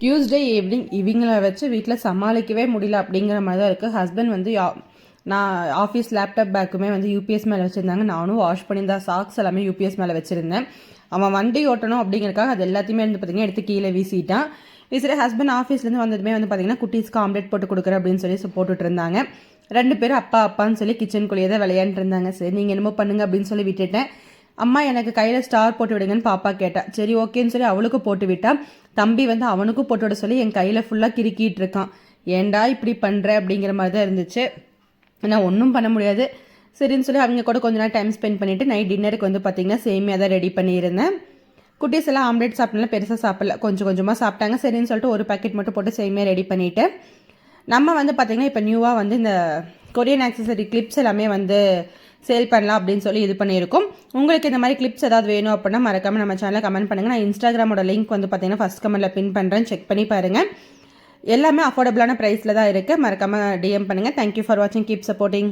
Tuesday evening இவங்கள வச்சு வீட்டில் சமாளிக்கவே முடியல அப்படிங்கிற மாதிரி தான் இருக்குது ஹஸ்பண்ட் வந்து யா- நான் ஆஃபீஸ் லேப்டாப் பேக்குமே வந்து யூபிஎஸ் மேலே வச்சுருந்தாங்க. நானும் வாஷ் பண்ணியிருந்தா சாக்ஸ் எல்லாமே யூபிஎஸ் மேலே வச்சுருந்தேன். அவன் வண்டி ஓட்டணும் அப்படிங்கிறக்காக அது எல்லாத்தையுமே வந்து பார்த்திங்கன்னா எடுத்து கீழே வீசிட்டான். வீசிட்டு ஹஸ்பண்ட் ஆஃபீஸ்லேருந்து வந்ததுமே வந்து பார்த்திங்கன்னா குட்டீஸ்க்கு ஆம்லேட் போட்டு கொடுக்குறேன் அப்படின்னு சொல்லி போட்டுட்டு இருந்தாங்க. ரெண்டு பேரும் அப்பா அப்பான்னு சொல்லி கிச்சனுக்குள்ளேயே தான் விளையாண்டுருந்தாங்க சரி நீங்கள் என்னமோ பண்ணுங்க அப்படின்னு சொல்லி விட்டுட்டேன். அம்மா எனக்கு கையில் ஸ்டார் போட்டு விடுங்கன்னு பாப்பா கேட்டா. சரி ஓகேன்னு சொல்லி அவளுக்கு போட்டு விட்டா. தம்பி வந்து அவனுக்கும் போட்டு விட சொல்லி என் கையில் ஃபுல்லாக கிறுக்கிட்டு இருக்கான். ஏன்டா இப்படி பண்ணுற அப்படிங்கிற மாதிரி தான் இருந்துச்சு. ஆனால் ஒன்றும் பண்ண முடியாது. சரின்னு சொல்லி அவங்க கூட கொஞ்ச நேரம் டைம் ஸ்பெண்ட் பண்ணிவிட்டு நைட் டின்னருக்கு வந்து பார்த்திங்கன்னா சேமியாக தான் ரெடி பண்ணியிருந்தேன். குட்டீஸ் எல்லாம் ஆம்லெட் சாப்பிட்டனால பெருசாக சாப்பிடல. கொஞ்சம் கொஞ்சமாக சாப்பிட்டாங்க. சரின்னு சொல்லிட்டு ஒரு பாக்கெட் மட்டும் போட்டு சேமியாக ரெடி பண்ணிவிட்டு நம்ம வந்து பார்த்திங்கன்னா இப்போ நியூவாக வந்து இந்த கொரியன் ஆக்சசரி கிளிப்ஸ் எல்லாமே வந்து சேல் பண்ணலாம் அப்படின்னு சொல்லி இது பண்ணியிருக்கோம். உங்களுக்கு இந்த மாதிரி கிளிப்ஸ் ஏதாவது வேணும் அப்படின்னா மறக்காமல் நம்ம சேனலில் கமெண்ட் பண்ணுங்கள் நான் இன்ஸ்டாகிராமோட லிங்க் வந்து பார்த்தீங்கன்னா ஃபஸ்ட் கமெண்ட்டில் பின் பண்ணுறேன் செக் பண்ணி பாருங்கள் எல்லாமே அஃபோர்டபுளான ப்ரைஸில் தான் இருக்குது மறக்காமல் டிஎம் பண்ணுங்கள் தேங்க்யூ ஃபார் வாட்சிங் கீப் சப்போர்ட்டிங்